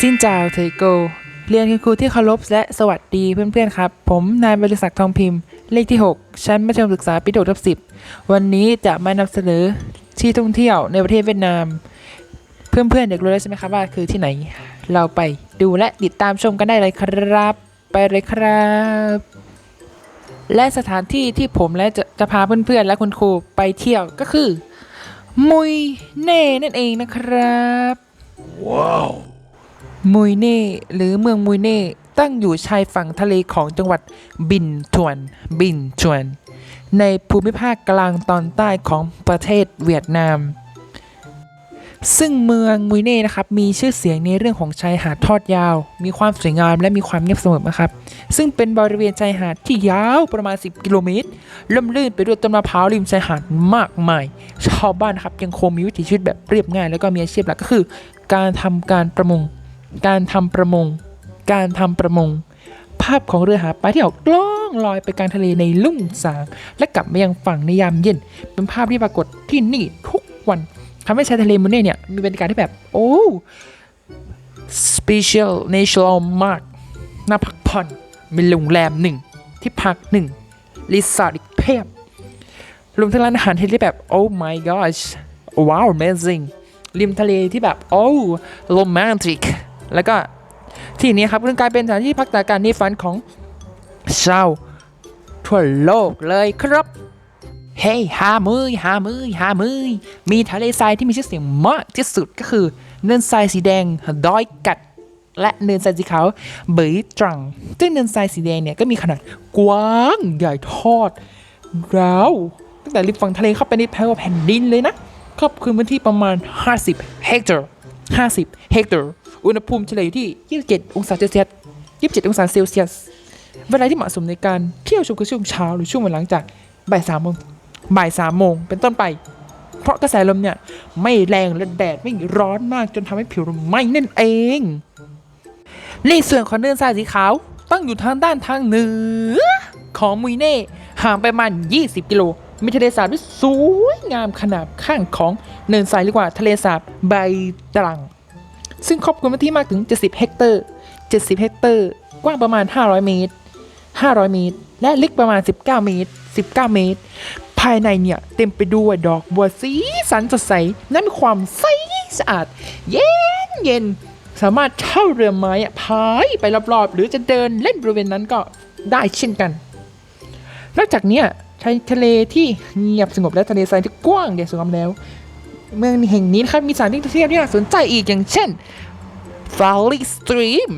สินจาวเทยโก เรียนคุณครูที่เคารพและสวัสดีเพื่อนๆครับ ผมนายบริษัททองพิมพ์ เลขที่ 6 ชั้นมัธยมศึกษาปีที่6ทับ10วันนี้จะมานำเสนอที่ท่องเที่ยวในประเทศเวียดนาม เพื่อนๆอยากรู้แล้วใช่ไหมครับว่าคือที่ไหน เราไปดูและติดตามชมกันได้เลยครับ ไปเลยครับ และสถานที่ที่ผมและจะจะพาเพื่อนๆและคุณครูไปเที่ยวก็คือ มุยเน่นั่นเองนะครับ ว้าว มุยเน่หรือเมืองมุยเน่ตั้งอยู่ชายฝั่งทะเลของจังหวัดบินทวน บินทวน ในภูมิภาคกลางตอนใต้ของประเทศเวียดนาม ซึ่งเมืองมุยเน่นะครับมีชื่อเสียงในเรื่องของชายหาดทอดยาว มีความสวยงามและมีความเงียบสงบนะครับ ซึ่งเป็นบริเวณชายหาดที่ยาวประมาณ 10 กิโลเมตรล่มลื่นไปด้วยต้นมะพร้าวริมชายหาดมากมายชาวบ้านนะครับยังคงมีวิถีชีวิตแบบเรียบง่าย แล้วก็มีอาชีพหลักก็คือ การทำการประมง การทำประมง การทำประมง ภาพของเรือหาปลาที่ออกล่องลอยไปกลางทะเลในลุ่งสาง และกลับมายังฝั่งในยามเย็น เป็นภาพที่ปรากฏที่นี่ทุกวันทำให้ชายทะเลมุนเน่เนี่ยมีบรรยากาศที่แบบ โอ้ special natural มากน่าพักผ่อนมีโรงแรมหนึ่งที่พักหนึ่งรีสอร์ทอีกเพียบรวมทั้งร้านอาหารที่แบบ oh my gosh wow amazing ริมทะเลที่แบบ oh romantic แล้วก็ที่นี้ครับก็กลายเป็นสถานที่พักตากการนิฝันของชาวทั่วโลกเลยครับ เฮ้ยหามือหามือหามือมีทะเลทรายที่มีชื่อเสียงมากที่สุดก็คือเนินทรายสีแดงดอยกัด และเนินทรายสีขาวเบยตรังซึ่งเนินทรายสีแดงเนี่ยก็มีขนาดกว้างใหญ่ทอดราวตั้งแต่ริมฝั่งทะเลเข้าไปในแผ่วแผ่นดินเลยนะครอบคลุมพื้นที่ประมาณ 50 เฮกตาร์ 50 เฮกตาร์ อุณหภูมิเฉลี่ยอยู่ที่ 27 องศาเซลเซียส 27 องศาเซลเซียส เวลาที่เหมาะสมในการเที่ยวชมคือช่วงเช้าหรือช่วงเวันหลังจากบ่ายสามโมงบ่ายสามโมงเป็นต้นไป เพราะกระแสลมเนี่ย ไม่แรงและแดดไม่ร้อนมากจนทำให้ผิวเราไหม้นั่นเอง ในส่วนของเนินทรายสีขาวตั้งอยู่ทางด้านทางเหนือ ของมุยเน่ห่างไปประมาณ 20 กิโลมีทะเลสาบที่สวยงามขนาบข้างของเนินทรายเรียกว่าทะเลสาบใบตรัง ซึ่งครอบคลุมพื้นที่มากถึง 70 เฮกเตอร์ 70 เฮกเตอร์ กว้างประมาณ 500 เมตร 500 เมตร และลึกประมาณ 19 เมตร 19 เมตร ภายในเนี่ย เต็มไปด้วยดอกบัวสีสันสดใสและมีความใสสะอาด เย็นเย็น สามารถเช่าเรือไม้พายไปรอบๆ หรือจะเดินเล่นบริเวณนั้นก็ได้เช่นกัน นอกจากเนี้ยชายทะเลที่เงียบสงบและทะเลทรายที่กว้างใหญ่สวยงามแล้ว เมืองแห่งนี้นะครับมีสถานที่ท่องเที่ยวที่น่าสนใจอีกอย่างเช่น Valley Stream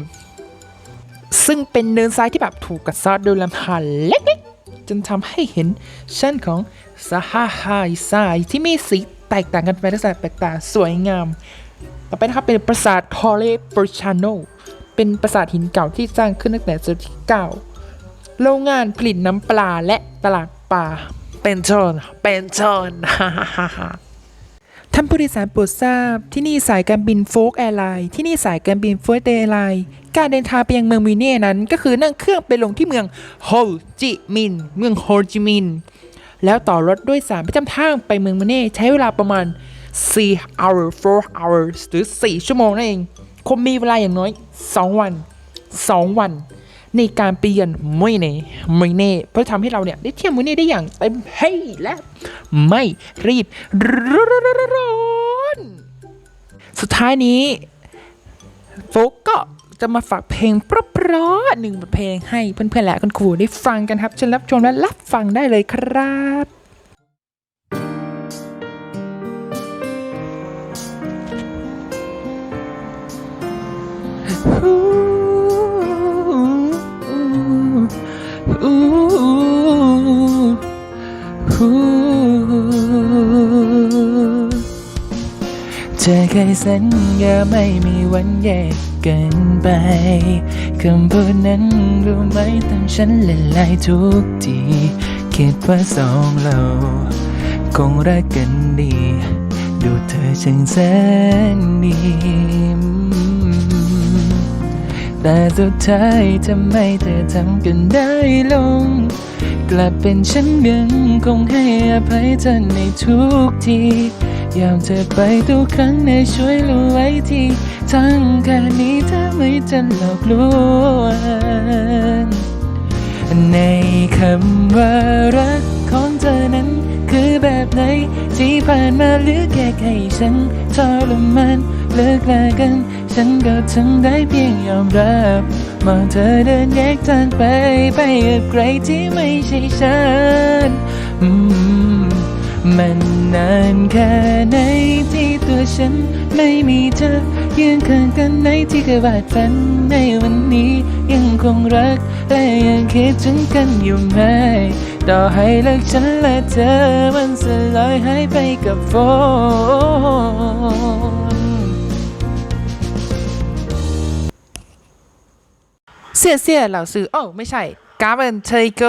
ซึ่งเป็นเนินทรายที่แบบถูกกัดซาะโดยลำธารเล็กๆจนทำให้เห็นชั้นของซาฮาไฮทรายที่มีสีแตกต่างกันไปลักษณะแปลกต่างสวยงาม ต่อไปนะครับเป็นปราสาททอเลปรชานโนเป็นปราสาทหินเก่าที่สร้างขึ้นตั้งแต่ศตวรรษที่9โรงงานผลิตน้ำปลาและตลาดปลาเป็นชนเป็นชนฮ่าฮ่าฮ่า ท่านผู้โดยสารโปรดทราบ ที่นี่สายการบินโฟกแอร์ไลน์ที่นี่สายการบินโฟกแอร์ไลน์การเดินทางไปยังเมืองมิเน่นั้น ก็คือนั่งเครื่องไปลงที่เมืองโฮจิมินห์เมืองโฮจิมินห์แล้วต่อรถด้วยสารประจำทางไปเมืองมิเน่ใช้เวลาประมาณ 4 hour 4 hours หรือ 4 ชั่วโมงนั่นเองคงมีเวลาอย่างน้อย 2 วัน 2 วัน ในการไปเยือนมุยเน่มุยเน่เพื่อทำให้เราเนี่ยได้เที่ยวมุยเน่ได้อย่างเต็มที่และไม่รีบร้อนสุดท้ายนี้โฟก็จะมาฝากเพลงเพราะๆหนึ่งบทเพลงให้เพื่อนๆและคุณครูได้ฟังกันครับเชิญรับชมและรับฟังได้เลยครับเธอเคยสัญญาไม่มีวันแยกกันไป คำพูดนั้นรู้ไหมทำฉันละลายทุกที คิดว่าสองเรา คงรักกันดี ดูเธอช่างแสนดี แต่สุดท้ายทำไมเธอทำกันได้ลง กลับเป็นฉันยังคงให้อภัยเธอในทุกที ยามเธอไปทุกครั้งในช่วยรู้ไว้ทีทั้งแค่นี้เธอไม่จะหลอกลวงในคำว่ารักของเธอนั้น คือแบบไหนที่ผ่านมาหรือแค่ให้ฉันทรมานเลิกลากัน ฉันก็ทำได้เพียงยอมรับมองเธอเดินแยกทางไปไปกับใครที่ไม่ใช่ฉัน มันนานแค่ไหนที่ตัวฉันไม่มีเธอยืนข้างกันในที่เคยวาดฝันในวันนี้ยังคงรัก และยังคิดถึงกันอยู่ไหมต่อให้เลิกฉันและเธอมันสลายหายไปกับฝนเสียเสียเหล่าสื่อโอ้ไม่ใช่กาเบนเทโก